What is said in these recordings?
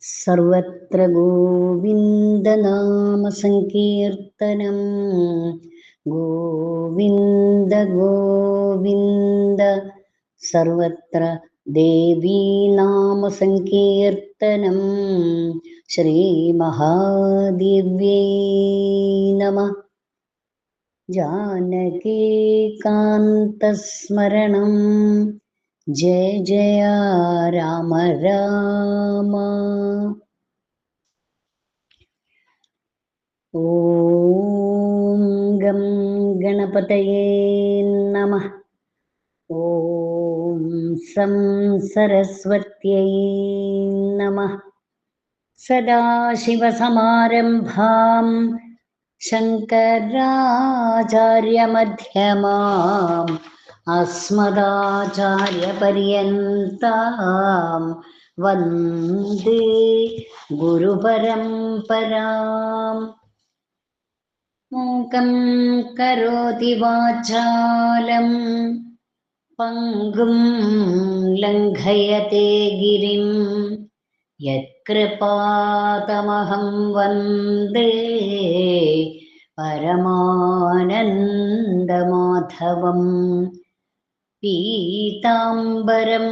सर्वत्र गोविन्दनामसङ्कीर्तनं। गोविन्द गोविन्द सर्वत्र देवीनामसङ्कीर्तनं। श्रीमहादिव्यै नमः जानकीकान्तस्मरणं जय जय राम राम। ॐ गं गणपतये नमः। ॐ सं सरस्वत्यै नमः। सदाशिवसमारम्भां शङ्कराचार्यमध्यमाम् अस्मदाचार्यपर्यन्तां वन्दे गुरुपरम्पराम् मूकं करोति वाचालं पङ्गुं लङ्घयते गिरिं कृपातमहं वन्दे परमानन्दमाधवम् पीताम्बरं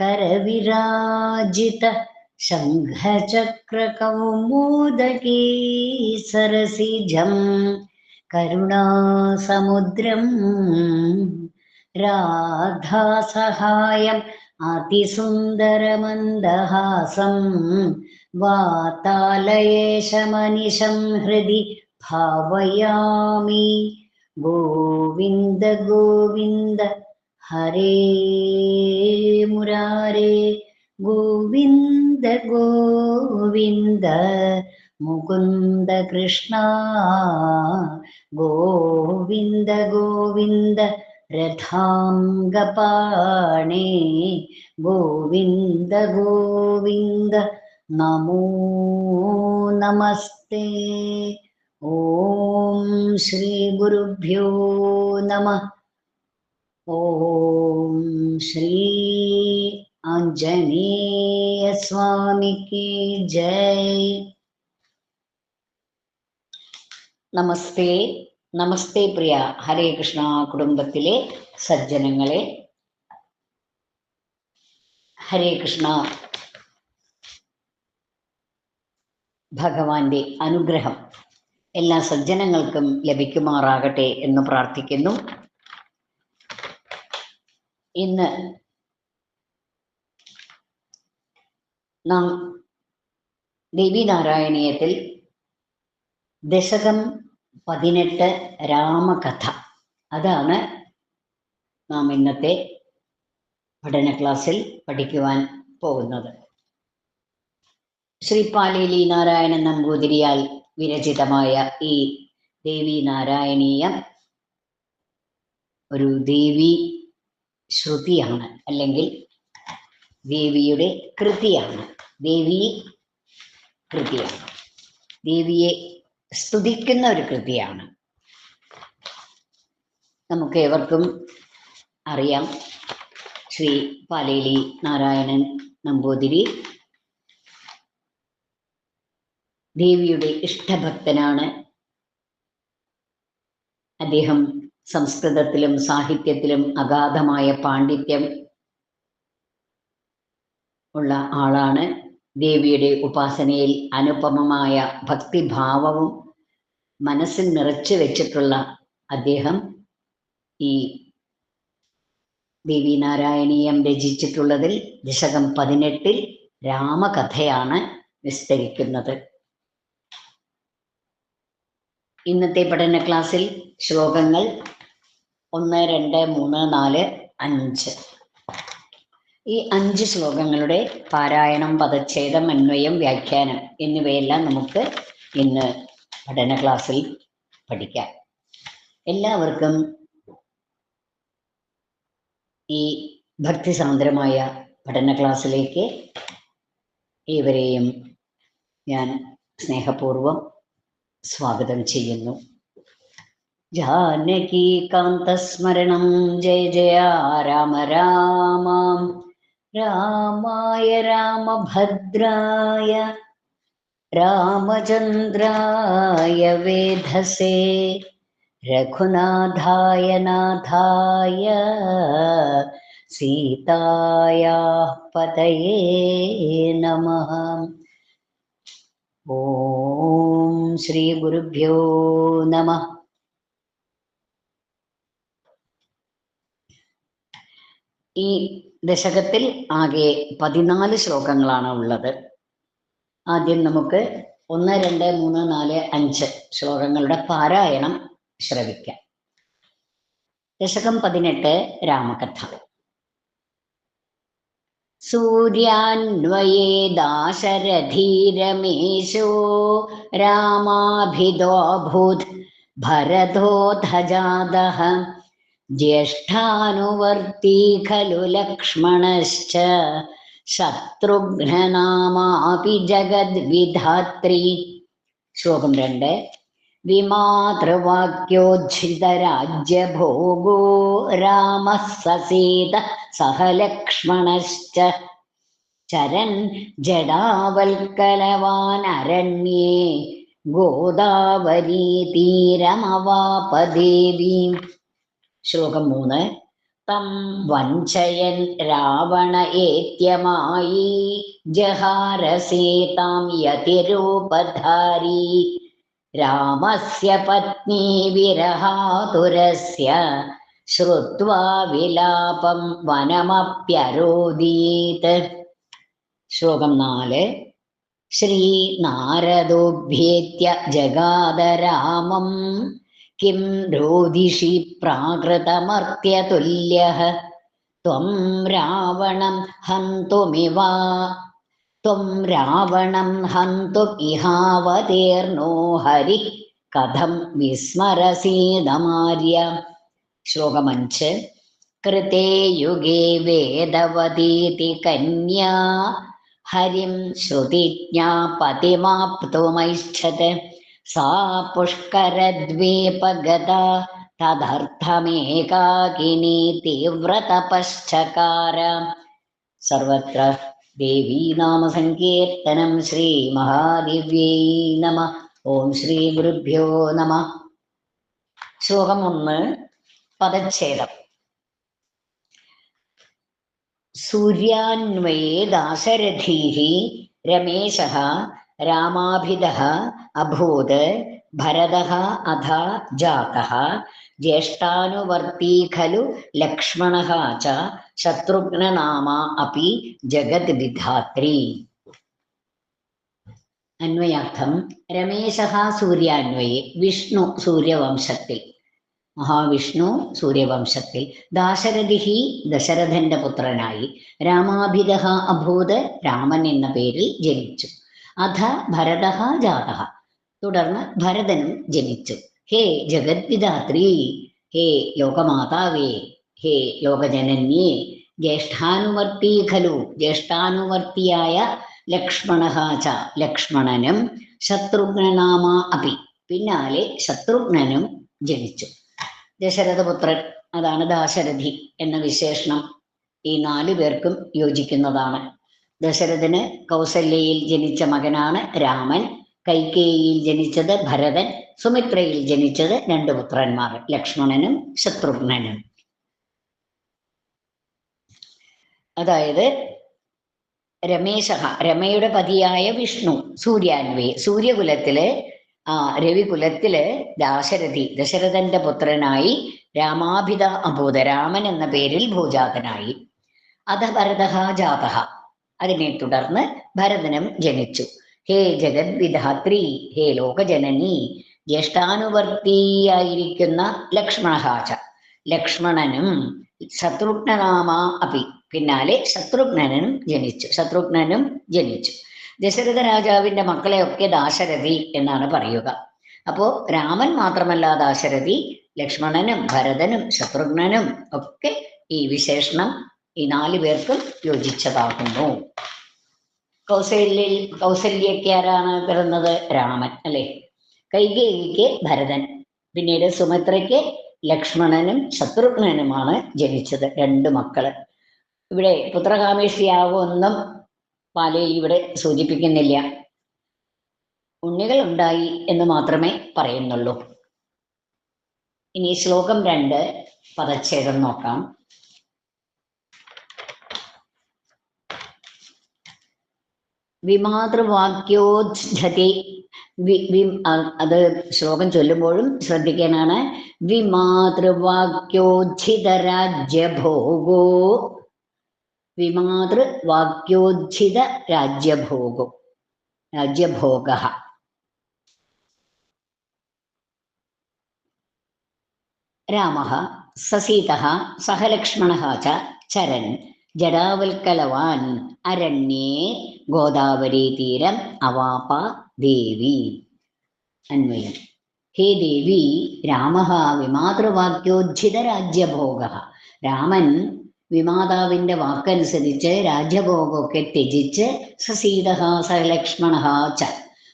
करविराजित मोदकीसरसिजं करुणासमुद्रम् राधासहायम् अतिसुन्दरमन्दहासं वातालयेशमनिशं हृदि भावयामि। गोविन्द गोविन्द हरे मुरारे। गोविन्द गोविन्द मुकुन्द कृष्णा। गोविन्द गोविन्द रथाङ्गपाणे गोविन्द गोविन्द नमो नमस्ते। ॐ श्रीगुरुभ्यो नमः। ॐ श्री आञ्जनेय स्वामी की जय। नमस्ते। നമസ്തേ പ്രിയ ഹരേ കൃഷ്ണ കുടുംബത്തിലെ സജ്ജനങ്ങളെ. ഹരേ കൃഷ്ണ. ഭഗവാന്റെ അനുഗ്രഹം എല്ലാ സജ്ജനങ്ങൾക്കും ലഭിക്കുമാറാകട്ടെ എന്ന് പ്രാർത്ഥിക്കുന്നു. ഇന്ന് നാം ദേവീനാരായണീയത്തിൽ ദശകം പതിനെട്ട് രാമകഥ. അതാണ് നാം ഇന്നത്തെ പഠന ക്ലാസ്സിൽ പഠിക്കുവാൻ പോകുന്നത്. ശ്രീ പാലേലി നാരായണൻ നമ്പൂതിരിയാൽ വിരചിതമായ ഈ ദേവി നാരായണീയം ഒരു ദേവി ശ്രുതിയാണ് അല്ലെങ്കിൽ ദേവിയുടെ കൃതിയാണ്. ദേവി കൃതിയാണ്. ദേവിയെ സ്തുതിക്കുന്ന ഒരു കൃതിയാണ്. നമുക്ക് ഏവർക്കും അറിയാം. ശ്രീ പാലേലി നാരായണൻ നമ്പൂതിരി ദേവിയുടെ ഇഷ്ടഭക്തനാണ്. അദ്ദേഹം സംസ്കൃതത്തിലും സാഹിത്യത്തിലും അഗാധമായ പാണ്ഡിത്യം ഉള്ള ആളാണ്. ദേവിയുടെ ഉപാസനയിൽ അനുപമമായ ഭക്തിഭാവവും മനസ്സിൽ നിറച്ചു വെച്ചിട്ടുള്ള അദ്ദേഹം ഈ ദേവി നാരായണീയം രചിച്ചിട്ടുള്ളതിൽ ദശകം പതിനെട്ടിൽ രാമകഥയാണ് വിസ്തരിക്കുന്നത്. ഇന്നത്തെ പഠന ക്ലാസ്സിൽ ശ്ലോകങ്ങൾ ഒന്ന് രണ്ട് മൂന്ന് നാല് അഞ്ച്. ഈ അഞ്ച് ശ്ലോകങ്ങളുടെ പാരായണം പദച്ഛേദം അന്വയം വ്യാഖ്യാനം എന്നിവയെല്ലാം നമുക്ക് ഇന്ന് പഠന ക്ലാസ്സിൽ പഠിക്കാം. എല്ലാവർക്കും ഈ ഭക്തിസാന്ദ്രമായ പഠന ക്ലാസ്സിലേക്ക് ഏവരെയും ഞാൻ സ്നേഹപൂർവം സ്വാഗതം ചെയ്യുന്നു. ജാനകീകാന്തസ്മരണം ജയ ജയ രാമ രാമാം. रामाय रामभद्राय रामचन्द्राय वेधसे रघुनाथाय नाथाय सीतायाः पतये नमः। ॐ श्रीगुरुभ्यो नमः। ഈ ദശകത്തിൽ ആകെ പതിനാല് ശ്ലോകങ്ങളാണ് ഉള്ളത്. ആദ്യം നമുക്ക് ഒന്ന് രണ്ട് മൂന്ന് നാല് അഞ്ച് ശ്ലോകങ്ങളുടെ പാരായണം ശ്രവിക്കാം. ദശകം പതിനെട്ട് രാമകഥ. सूर्यान्वये दाशरथीरमेशो रामाभिदोऽभूत् भरतोऽधजादः ज्येष्ठानुवर्ती खलु लक्ष्मणश्च ശത്രുഘ്നനാമാപി ജഗദ്വിധാത്രി ശ്ലോകം രണ്ട് വിമാതൃവാക്യോജ്ജിതരാജ്യഭോഗോ രാമഃ സസീത സഹ ലക്ഷ്മണശ്ച ചരൻ ജഡാവൽക്കലവാനരണ്യേ ഗോദാവരീ തീരമവാപദേവീം ശ്ലോകം മൂന്ന്. തം വഞ്ചയൻ രാവണ ഏത്യമായി ജഹാരസീതാം യതിരൂപധാരി. രാമസ്യ പത്നി വിരഹാതുരസ്യ ശ്രുത്വാ വിലാപം വനമപ്യരോദീത് ശ്ലോകം നാല്. ശ്രീനാരദോഭ്യേത്യ ജഗാദരാമം കിം രോദിഷി പ്രാകൃതമർത്യതുല്യഃ. ത്വം രാവണം ഹന്തുമിവാ. ത്വം രാവണം ഹന്തും ഇഹാവതീർണോ ഹരി. കഥം വിസ്മരസീതമാര്യ. ശ്ലോകമഞ്ച് കൃതേ യുഗേ വേദവതീതി കന്യാ. ഹരിം ശ്രുതിജ്ഞാ പതിമാപ്തുമൈച്ഛത് सा पुष्करद्वीपगता तदर्थमेकाकिनी तीव्रतपश्चकार सर्वत्र देवी नामसङ्कीर्तनं श्रीमहादिव्यै नमः ഓം ശ്രീ ഗുരുഭ്യോ നമ ശ്ലോകം ഒന്ന് പദച്ഛേദം സൂര്യാന്വയേ ദാശരഥീः രമേശः രാമാഭിതः അഭൂത് ഭരതः അധ ജാതः ഖലു ലക്ഷ്മണः ച ശത്രുഘ്നനാമ അപി ജഗത് വിധാത്രി അന്വയാർത്ഥം രമേശः സൂര്യാന്വയെ വിഷ്ണു സൂര്യവംശത്തിൽ. മഹാവിഷ്ണു സൂര്യവംശത്തിൽ ദാശരഥി ദശരഥന്റെ പുത്രനായി രാമാഭിതഹ അഭൂത് രാമൻ എന്ന പേരിൽ ജനിച്ചു. അധ ഭരത ജാത. തുടർന്ന് ഭരതനും ജനിച്ചു. ഹേ ജഗദ്വിധാത്രി ഹേ ലോകമാതാവേ ഹേ ലോകജനന്യേ ജ്യേഷ്ഠാനുവർത്തി ഖലു ജ്യേഷ്ഠാനുവർത്തിയായ ലക്ഷ്മണ ച ലക്ഷ്മണനും ശത്രുഘ്നനാമ അപി പിന്നാലെ ശത്രുഘ്നനും ജനിച്ചു. ദശരഥപുത്രൻ അതാണ് ദാശരഥി എന്ന വിശേഷണം ഈ നാലു പേർക്കും യോജിക്കുന്നതാണ്. ദശരഥന് കൗസല്യയിൽ ജനിച്ച മകനാണ് രാമൻ. കൈകേയിൽ ജനിച്ചത് ഭരതൻ. സുമിത്രയിൽ ജനിച്ചത് രണ്ടു പുത്രന്മാർ ലക്ഷ്മണനും ശത്രുഘ്നനും. അതായത് രമേശ രമയുടെ പതിയായ വിഷ്ണു സൂര്യാൻവേ സൂര്യകുലത്തിലെ ആ രവികുലത്തിൽ ദാശരഥി ദശരഥന്റെ പുത്രനായി രാമാഭിത അഭൂത രാമൻ എന്ന പേരിൽ ഭൂജാതനായി. അധ ഭരതഹ ജാത അതിനെ തുടർന്ന് ഭരതനും ജനിച്ചു. ഹേ ജഗദ്വിധാത്രി ഹേ ലോകജനനി ജ്യേഷ്ഠാനുവർത്തിയായിരിക്കുന്ന ലക്ഷ്മണഹാച ലക്ഷ്മണനും ശത്രുഘ്നനാമ അപി പിന്നാലെ ശത്രുഘ്നനും ജനിച്ചു. ശത്രുഘ്നനും ജനിച്ചു. ദശരഥ രാജാവിന്റെ മക്കളെയൊക്കെ ദാശരഥി എന്നാണ് പറയുക. അപ്പോ രാമൻ മാത്രമല്ല ദാശരഥി ലക്ഷ്മണനും ഭരതനും ശത്രുഘ്നനും ഒക്കെ ഈ വിശേഷണം ഈ നാല് പേർക്കും യോജിച്ചതാകുന്നു. കൗസല്യ കൗസല്യക്ക് ആരാണ് പിറന്നത് രാമൻ അല്ലെ? കൈകേയിക്ക് ഭരതൻ പിന്നീട് സുമിത്രയ്ക്ക് ലക്ഷ്മണനും ശത്രുഘ്നനുമാണ് ജനിച്ചത് രണ്ട് മക്കൾ. ഇവിടെ പുത്രകാമേഷിയാവൊന്നും പാലയിൽ ഇവിടെ സൂചിപ്പിക്കുന്നില്ല. ഉണ്ണികൾ ഉണ്ടായി എന്ന് മാത്രമേ പറയുന്നുള്ളൂ. ഇനി ശ്ലോകം രണ്ട് പദച്ഛേദം നോക്കാം. വിമാതൃവാക്യോജ്ജതി അത് ശ്ലോകം ചൊല്ലുമ്പോഴും ശ്രദ്ധിക്കാനാണ്. വിമാതൃവാക്യോജ്ജിതരാജ്യഭോഗോ വിമാതൃവാക്യോജ്ജിത രാജ്യഭോഗോ. രാജ്യഭോഗ രാമ സസീത സഹലക്ഷ്മണ ചരൻ ജടാവൽക്കലവാൻ അരണ്യേ ഗോദാവരി തീരം അവാപ ദേവി. അന്വയം. ഹേ ദേവി രാമ വിമാതൃവാക്യോജിത രാജ്യഭോഗ രാമൻ വിമാതാവിന്റെ വാക്കനുസരിച്ച് രാജ്യഭോഗമൊക്കെ ത്യജിച്ച് സസീത സലക്ഷ്മണ ച.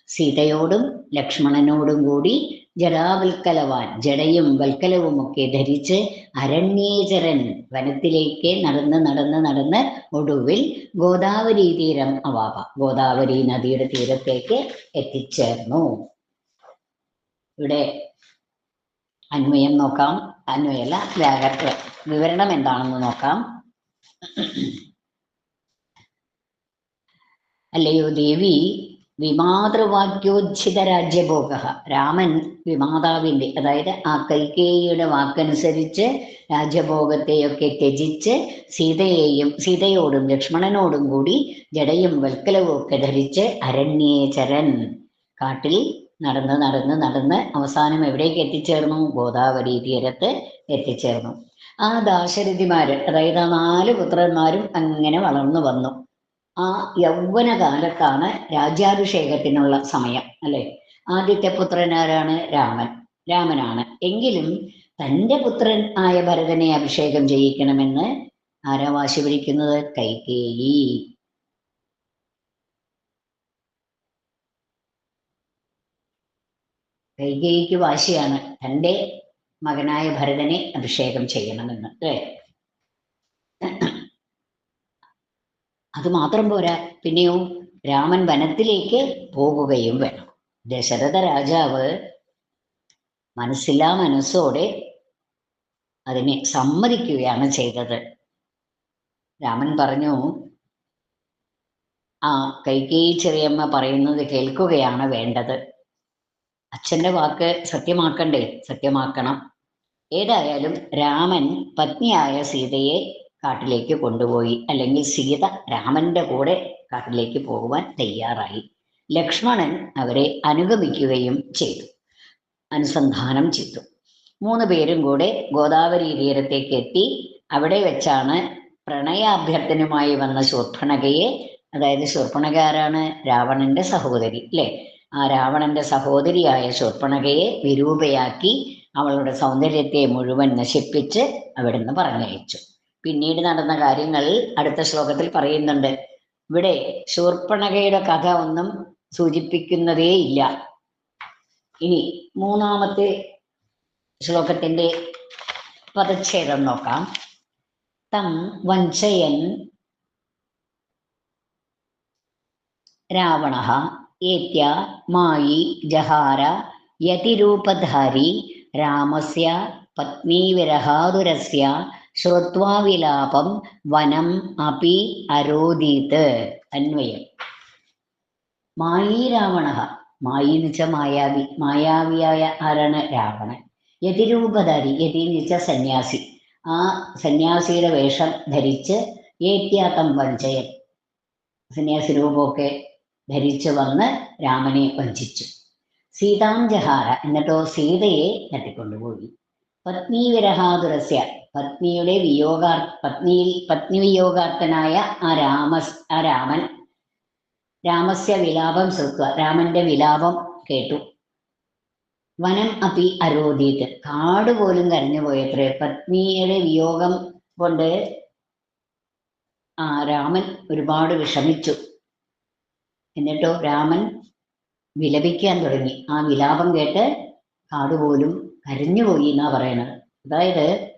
സീതയോടും ലക്ഷ്മണനോടും കൂടി ജടാവൽക്കലവാൻ ജടയും വൽക്കലവും ഒക്കെ ധരിച്ച് അരണ്യേചരൻ വനത്തിലേക്ക് നടന്ന് നടന്ന് നടന്ന് ഒടുവിൽ ഗോദാവരി തീരം അവാപ. ഗോദാവരി നദിയുടെ തീരത്തേക്ക് എത്തിച്ചേർന്നു. ഇവിടെ അന്വയം നോക്കാം. അന്വയല്ല വ്യാകര വിവരണം എന്താണെന്ന് നോക്കാം. അല്ലയോ ദേവി വിമാതൃവാക്യോജ്ജിത രാജ്യഭോഗ രാമൻ വിമാതാവിന്റെ അതായത് ആ കൈകേയിയുടെ വാക്കനുസരിച്ച് രാജ്യഭോഗത്തെയൊക്കെ ത്യജിച്ച് സീതയെയും സീതയോടും ലക്ഷ്മണനോടും കൂടി ജടയും വൽക്കലവും ഒക്കെ ധരിച്ച് അരണ്യേചരൻ. കാട്ടിൽ നടന്ന് നടന്ന് നടന്ന് അവസാനം എവിടേക്ക് എത്തിച്ചേർന്നു? ഗോദാവരി തീരത്ത് എത്തിച്ചേർന്നു. ആ ദാശരഥിമാര് അതായത് ആ നാല് പുത്രന്മാരും അങ്ങനെ വളർന്നു വന്നു. ആ യൗവന കാലത്താണ് രാജ്യാഭിഷേകത്തിനുള്ള സമയം അല്ലെ? ആദ്യത്തെ പുത്രൻ ആരാണ്? രാമൻ. രാമനാണ്. എങ്കിലും തന്റെ പുത്രൻ ആയ ഭരതനെ അഭിഷേകം ചെയ്യിക്കണമെന്ന് ആരാ വാശി പിടിക്കുന്നത്? കൈകേയി. കൈകേയിക്ക് വാശിയാണ് തന്റെ മകനായ ഭരതനെ അഭിഷേകം ചെയ്യണമെന്ന് അല്ലേ? അത് മാത്രം പോരാ. പിന്നെയോ രാമൻ വനത്തിലേക്ക് പോകുകയും വേണം. ദശരഥ രാജാവ് മനസ്സില്ലാ മനസ്സോടെ അതിനെ സമ്മതിക്കുകയാണ് ചെയ്തത്. രാമൻ പറഞ്ഞു ആ കൈകേയി ചെറിയമ്മ പറയുന്നത് കേൾക്കുകയാണ് വേണ്ടത്. അച്ഛന്റെ വാക്ക് സത്യമാക്കണ്ടേ? സത്യമാക്കണം. ഏതായാലും രാമൻ പത്നിയായ സീതയെ കാട്ടിലേക്ക് കൊണ്ടുപോയി. അല്ലെങ്കിൽ സീത രാമന്റെ കൂടെ കാട്ടിലേക്ക് പോകുവാൻ തയ്യാറായി. ലക്ഷ്മണൻ അവരെ അനുഗമിക്കുകയും ചെയ്തു. അനുസന്ധാനം ചെയ്തു. മൂന്ന് പേരും കൂടെ ഗോദാവരി തീരത്തേക്ക് എത്തി. അവിടെ വെച്ചാണ് പ്രണയാഭ്യർത്ഥനുമായി വന്ന ശൂർപ്പണകയെ അതായത് ശൂർപ്പണക ആരാണ് രാവണന്റെ സഹോദരി അല്ലെ? ആ രാവണന്റെ സഹോദരിയായ ശൂർപ്പണകയെ വിരൂപയാക്കി അവളുടെ സൗന്ദര്യത്തെ മുഴുവൻ നശിപ്പിച്ച് അവിടുന്ന് പറഞ്ഞയച്ചു. പിന്നീട് നടന്ന കാര്യങ്ങൾ അടുത്ത ശ്ലോകത്തിൽ പറയുന്നുണ്ട്. ഇവിടെ ശൂർപ്പണകയുടെ കഥ ഒന്നും സൂചിപ്പിക്കുന്നതേ ഇല്ല. ഇനി മൂന്നാമത്തെ ശ്ലോകത്തിന്റെ പദച്ഛേദം നോക്കാം. തം വഞ്ചയൻ രാവണ ഏത്യ മായി ജഹാര യതിരൂപധാരി രാമസ്യ പത്നീവിരഹാതുരസ്യ ശ്രുത്വാ വിലാപം വനം അപി അരോദീത് അന്വയം. മായി രാവണ മായി വെച്ചാൽ മായാവി. മായാവിയായ ആരാണ്? രാവണൻ. യതിരൂപധാരി യതി വെച്ചാൽ സന്യാസി. ആ സന്യാസിയുടെ വേഷം ധരിച്ച് ഏത്യാത്തം വഞ്ചയൻ. സന്യാസി രൂപമൊക്കെ ധരിച്ചു വന്ന് രാമനെ വഞ്ചിച്ചു. സീതാം ജഹാര. എന്നിട്ടോ സീതയെ തട്ടിക്കൊണ്ടുപോയി. പത്നി വിരഹാതുരസ്യ പത്നിയുടെ വിയോഗാർ പത്നിയിൽ പത്നി വിയോഗാർത്ഥനായ ആ രാമ ആ രാമൻ. രാമസ്യ വിലാപം ശ്രുത്വ രാമന്റെ വിലാപം കേട്ടു. വനം അപ്പി അരോധീത് കാട് പോലും കരഞ്ഞു പോയത്രേ. പത്നിയുടെ വിയോഗം കൊണ്ട് ആ രാമൻ ഒരുപാട് വിഷമിച്ചു. എന്നിട്ടോ രാമൻ വിലപിക്കാൻ തുടങ്ങി. ആ വിലാപം കേട്ട് കാട് പോലും കരഞ്ഞുപോയി എന്നാ പറയണത്. അതായത്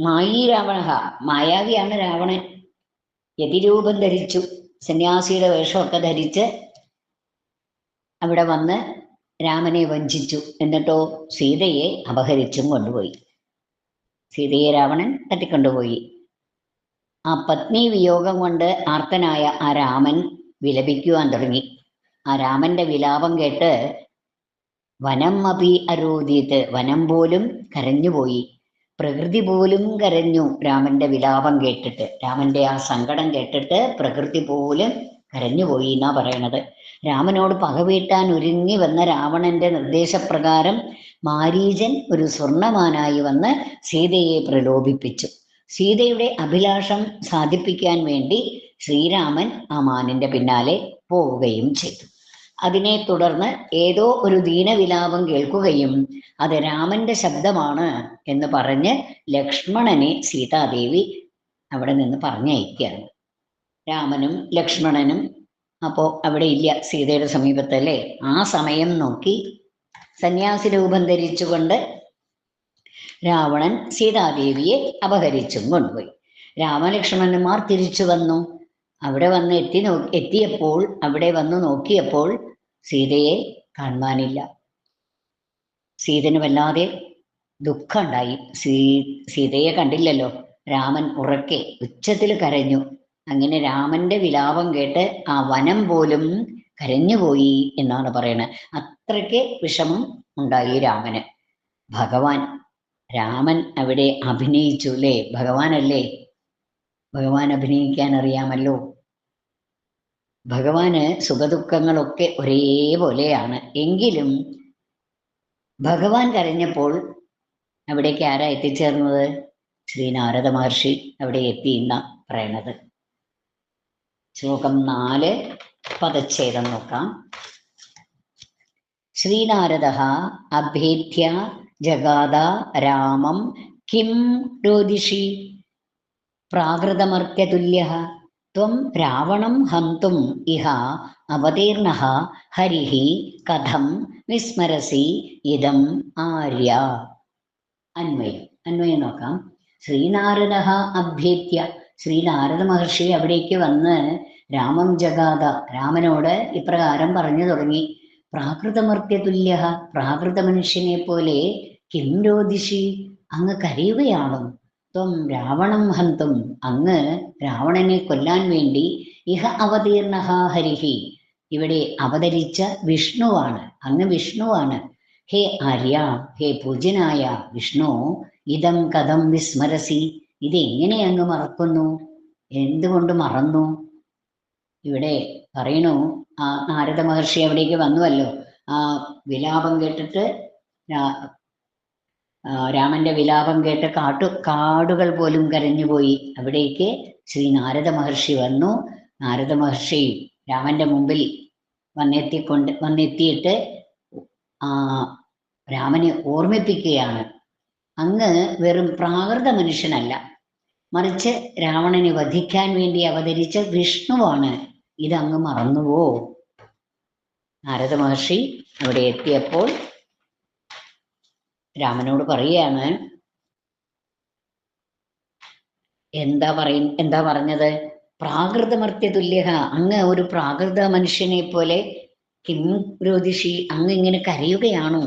മായി രാവണ മായാവിയാണ് രാവണൻ. യതിരൂപം ധരിച്ചു സന്യാസിയുടെ വേഷമൊക്കെ ധരിച്ച് അവിടെ വന്ന് രാമനെ വഞ്ചിച്ചു. എന്നിട്ടോ സീതയെ അപഹരിച്ചും കൊണ്ടുപോയി. സീതയെ രാവണൻ തട്ടിക്കൊണ്ടുപോയി. ആ പത്നി വിയോഗം കൊണ്ട് ആർത്തനായ ആ രാമൻ വിലപിക്കുവാൻ തുടങ്ങി. ആ രാമന്റെ വിലാപം കേട്ട് വനം അപി അരോദിത് വനം പോലും കരഞ്ഞുപോയി പ്രകൃതി പോലും കരഞ്ഞു രാമന്റെ വിലാപം കേട്ടിട്ട്. രാമന്റെ ആ സങ്കടം കേട്ടിട്ട് പ്രകൃതി പോലും കരഞ്ഞുപോയി എന്നാ പറയണത്. രാമനോട് പകവീട്ടാൻ ഒരുങ്ങി വന്ന രാവണന്റെ നിർദ്ദേശപ്രകാരം മാരീചൻ ഒരു സ്വർണമാനായി വന്ന് സീതയെ പ്രലോഭിപ്പിച്ചു. സീതയുടെ അഭിലാഷം സാധിപ്പിക്കാൻ വേണ്ടി ശ്രീരാമൻ ആ മാനിന്റെ പിന്നാലെ പോവുകയും ചെയ്തു. അതിനെ തുടർന്ന് ഏതോ ഒരു ദീനവിലാപം കേൾക്കുകയും അത് രാമന്റെ ശബ്ദമാണ് എന്ന് പറഞ്ഞ് ലക്ഷ്മണനെ സീതാദേവി അവിടെ നിന്ന് പറഞ്ഞയക്കുകയാണ്. രാമനും ലക്ഷ്മണനും അപ്പോ അവിടെ ഇല്ല സീതയുടെ സമീപത്തല്ലേ? ആ സമയം നോക്കി സന്യാസി രൂപം ധരിച്ചുകൊണ്ട് രാവണൻ സീതാദേവിയെ അപഹരിച്ചും കൊണ്ടുപോയി. രാമലക്ഷ്മണന്മാർ തിരിച്ചു വന്നു. അവിടെ വന്ന് എത്തി നോ എത്തിയപ്പോൾ അവിടെ വന്ന് നോക്കിയപ്പോൾ സീതയെ കാണുവാനില്ല. സീതന് വല്ലാതെ ദുഃഖമുണ്ടായി. സീ സീതയെ കണ്ടില്ലല്ലോ. രാമൻ ഉറക്കെ ഉച്ചത്തിൽ കരഞ്ഞു. അങ്ങനെ രാമന്റെ വിലാപം കേട്ട് ആ വനം പോലും കരഞ്ഞുപോയി എന്നാണ് പറയുന്നത് അത്രയ്ക്ക് വിഷമം ഉണ്ടായി രാമന്. ഭഗവാൻ രാമൻ അവിടെ അഭിനയിച്ചു അല്ലേ ഭഗവാനല്ലേ? ഭഗവാൻ അഭിനയിക്കാൻ അറിയാമല്ലോ. ഭഗവാന് സുഖദുഃഖങ്ങളൊക്കെ ഒരേപോലെയാണ്. എങ്കിലും ഭഗവാൻ കരഞ്ഞപ്പോൾ അവിടേക്ക് ആരാ എത്തിച്ചേർന്നത്? ശ്രീനാരദ മഹർഷി അവിടെ എത്തി എന്ന പറയണത്. ശ്ലോകം നാല് പദച്ഛേദം നോക്കാം. ശ്രീനാരദ അഭേദ്യ ജഗാദ രാമം കിം രോദിഷി. പ്രാകൃതമർത്യതുല്യ ത്വം രാവണം ഹന്തും ഇഹ അവതീർണ ഹരിഹി കഥം വിസ്മരസി ഇതം ആര്യ. അന്വയം. അന്വയം നോക്കാം. ശ്രീനാരദ അഭ്യേത്യ ശ്രീനാരദ മഹർഷി അവിടേക്ക് വന്ന് രാമം ജഗാത രാമനോട് ഇപ്രകാരം പറഞ്ഞു തുടങ്ങി. പ്രാകൃതമർത്യതുല്യ പ്രാകൃത മനുഷ്യനെ പോലെ കിം രോദിഷി അങ്ങ് കരയുകയാണോ. ത്വം രാവണം ഹന്തും. അങ്ങ് രാവണനെ കൊല്ലാൻ വേണ്ടി ഇഹ അവതീർണ ഹരിഹി. ഇവിടെ അവതരിച്ച വിഷ്ണുവാണ്. അങ്ങ് വിഷ്ണുവാണ്. ഹേ ആര്യ ഹേ പൂജ്യനായ വിഷ്ണു ഇതം കഥം വിസ്മരസി. ഇത് എങ്ങനെ അങ്ങ് മറക്കുന്നു? എന്തുകൊണ്ട് മറന്നു? ഇവിടെ പറയണു നാരദ മഹർഷി അവിടേക്ക് വന്നുവല്ലോ. ആ വിലാപം കേട്ടിട്ട് രാമന്റെ വിലാപം കേട്ട് കാട്ടു കാടുകൾ പോലും കരഞ്ഞുപോയി. അവിടേക്ക് ശ്രീ നാരദ മഹർഷി വന്നു. നാരദ മഹർഷി രാമന്റെ മുമ്പിൽ വന്നെത്തിക്കൊണ്ട് വന്നെത്തിയിട്ട് ആ രാമനെ ഓർമ്മിപ്പിക്കുകയാണ്. അങ്ങ് വെറും പ്രാകൃത മനുഷ്യനല്ല. മറിച്ച് രാവണനെ വധിക്കാൻ വേണ്ടി അവതരിച്ച വിഷ്ണുവാണ് ഇതങ്ങ് മറന്നുവോ? നാരദ മഹർഷി അവിടെ എത്തിയപ്പോൾ രാമനോട് പറയുകയാണ് എന്താ പറയ എന്താ പറഞ്ഞത്? പ്രാകൃതമർത്യ തുല്യ അങ്ങ് ഒരു പ്രാകൃത മനുഷ്യനെ പോലെ കിം രോദിഷി അങ്ങ് ഇങ്ങനെ കരയുകയാണോ.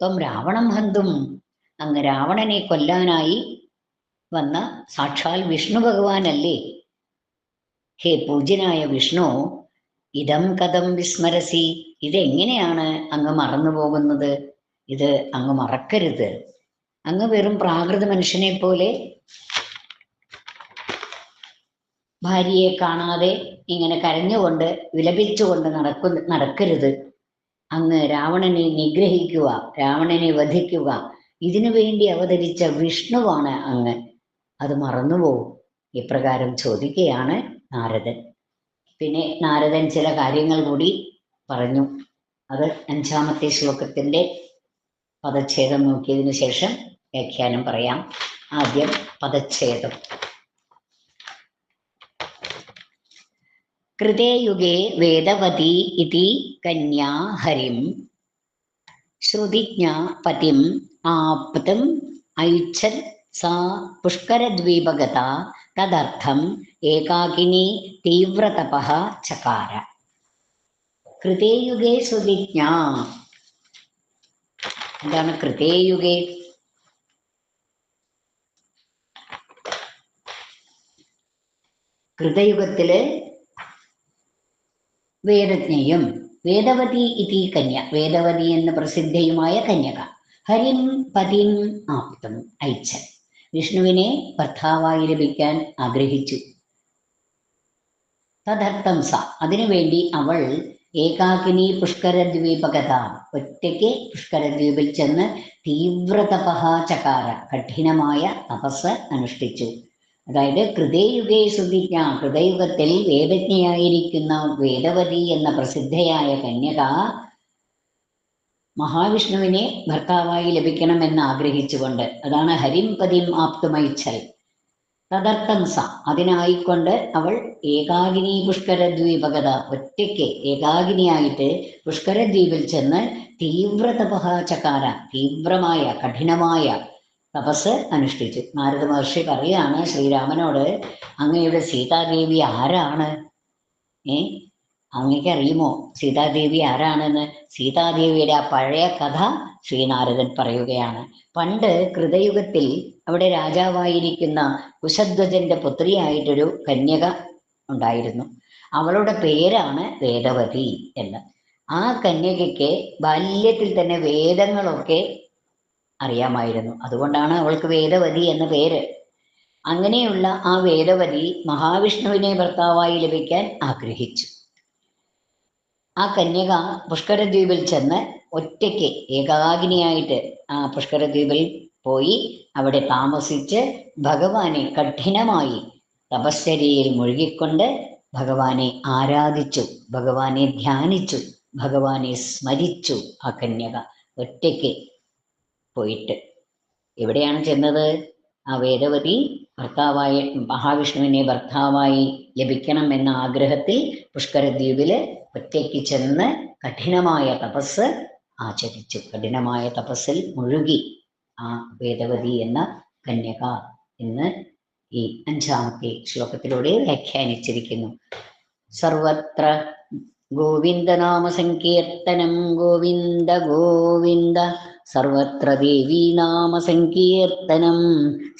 ത്വം രാവണം ഹന്തും. അങ്ങ് രാവണനെ കൊല്ലാനായി വന്ന സാക്ഷാൽ വിഷ്ണു ഭഗവാനല്ലേ? ഹേ പൂജ്യനായ വിഷ്ണു ഇതം കഥം വിസ്മരസി. ഇതെങ്ങനെയാണ് അങ്ങ് മറന്നു പോകുന്നത്? ഇത് അങ്ങ് മറക്കരുത്. അങ്ങ് വെറും പ്രാകൃത മനുഷ്യനെ പോലെ ഭാര്യയെ കാണാതെ ഇങ്ങനെ കരഞ്ഞുകൊണ്ട് വിലപിച്ചുകൊണ്ട് നടക്കു നടക്കരുത്. അങ്ങ് രാവണനെ നിഗ്രഹിക്കുക രാവണനെ വധിക്കുക. ഇതിനു വേണ്ടി അവതരിച്ച വിഷ്ണുവാണ് അങ്ങ്. അത് മറന്നുപോകും. ഇപ്രകാരം ചോദിക്കുകയാണ് നാരദൻ. പിന്നെ നാരദൻ ചില കാര്യങ്ങൾ കൂടി പറഞ്ഞു. അത് അഞ്ചാമത്തെ ശ്ലോകത്തിന്റെ പദച്ഛേദം നോക്കിയതിനു ശേഷം വ്യാഖ്യാനം പറയാം. ആദ്യം പദച്ഛേദം. കൃതേ യുഗേ വേദവതി ഇതി കന്യാ ഹരിം ശ്രുതിജ്ഞ പതിം ആപ്തം ഐച്ഛൻ സാ പുഷ്കരദ്വീപഗത തദർത്ഥം ഏകാകിനി തീവ്രതപ ചകാര കൃതേയുഗേ സുവിജ്ഞ. എന്താണ് കൃതേയുഗേ? കൃതയുഗത്തിൽ വേദജ്ഞയും വേദവതി ഇതി കന്യ. വേദവതി എന്ന പ്രസിദ്ധയുമായ കന്യക. ഹരിം പതിം ആപ്തം ഐച്ഛൻ. വിഷ്ണുവിനെ ഭർത്താവായി ലഭിക്കാൻ ആഗ്രഹിച്ചു. തദർത്ഥം സ. അതിനുവേണ്ടി അവൾ ഏകാകിനി പുഷ്കരദ്വീപകഥ ഒറ്റയ്ക്ക് പുഷ്കരദ്വീപിൽ ചെന്ന് തീവ്രതപഹ ചകാര കഠിനമായ തപസ് അനുഷ്ഠിച്ചു. അതായത് കൃതയുഗേ ശ്രുതിജ്ഞ കൃതയുഗത്തിൽ വേദജ്ഞയായിരിക്കുന്ന വേദവതി എന്ന പ്രസിദ്ധയായ കന്യക മഹാവിഷ്ണുവിനെ ഭർത്താവായി ലഭിക്കണമെന്ന് ആഗ്രഹിച്ചുകൊണ്ട് അതാണ് ഹരിം പതിം തദർത്ഥം സ. അതിനായിക്കൊണ്ട് അവൾ ഏകാഗിനി പുഷ്കരദ്വീപകത ഒറ്റയ്ക്ക് ഏകാഗിനിയായിട്ട് പുഷ്കരദ്വീപിൽ ചെന്ന് തീവ്ര തപഹാചകാര തീവ്രമായ കഠിനമായ തപസ് അനുഷ്ഠിച്ചു. നാരദ മഹർഷി പറയാണ് ശ്രീരാമനോട് അങ്ങയുടെ സീതാദേവി ആരാണ്? ഏ? അങ്ങക്ക് അറിയുമോ സീതാദേവി ആരാണെന്ന്? സീതാദേവിയുടെ ആ പഴയ കഥ ശ്രീനാരദൻ പറയുകയാണ്. പണ്ട് കൃതയുഗത്തിൽ അവിടെ രാജാവായിരിക്കുന്ന കുശധ്വജന്റെ പുത്രിയായിട്ടൊരു കന്യക ഉണ്ടായിരുന്നു. അവളുടെ പേരാണ് വേദവതി എന്ന്. ആ കന്യകയ്ക്ക് ബാല്യത്തിൽ തന്നെ വേദങ്ങളൊക്കെ അറിയാമായിരുന്നു. അതുകൊണ്ടാണ് അവൾക്ക് വേദവതി എന്ന പേര്. അങ്ങനെയുള്ള ആ വേദവതി മഹാവിഷ്ണുവിനെ ഭർത്താവായി ലഭിക്കാൻ ആഗ്രഹിച്ചു. ആ കന്യക പുഷ്കരദ്വീപിൽ ചെന്ന് ഒറ്റയ്ക്ക് ഏകാഗ്നിയായിട്ട് ആ പുഷ്കരദ്വീപിൽ പോയി അവിടെ താമസിച്ച് ഭഗവാനെ കഠിനമായി തപശ്ചര്യയിൽ മുഴുകിക്കൊണ്ട് ഭഗവാനെ ആരാധിച്ചു ഭഗവാനെ ധ്യാനിച്ചു ഭഗവാനെ സ്മരിച്ചു ആ കന്യക ഒറ്റയ്ക്ക് പോയിട്ട്. എവിടെയാണ് ചെന്നത്? ആ വേദവതി ഭർത്താവായ മഹാവിഷ്ണുവിനെ ഭർത്താവായി ലഭിക്കണം എന്ന ആഗ്രഹത്തിൽ പുഷ്കരദ്വീപിൽ ഒറ്റയ്ക്ക് ചെന്ന് കഠിനമായ തപസ് ആചരിച്ചു. കഠിനമായ തപസ്സിൽ മുഴുകി ആ വേദവതി എന്ന കന്യക എന്ന് ഈ അഞ്ചാമത്തെ ശ്ലോകത്തിലൂടെ വ്യാഖ്യാനിച്ചിരിക്കുന്നു. സർവത്ര ഗോവിന്ദനാമ സങ്കീർത്തനം ഗോവിന്ദ ഗോവിന്ദ सर्वत्र देवी नाम सङ्कीर्तनं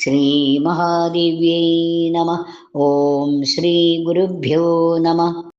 श्रीमहादेव्यै नमः। ॐ श्रीगुरुभ्यो नमः।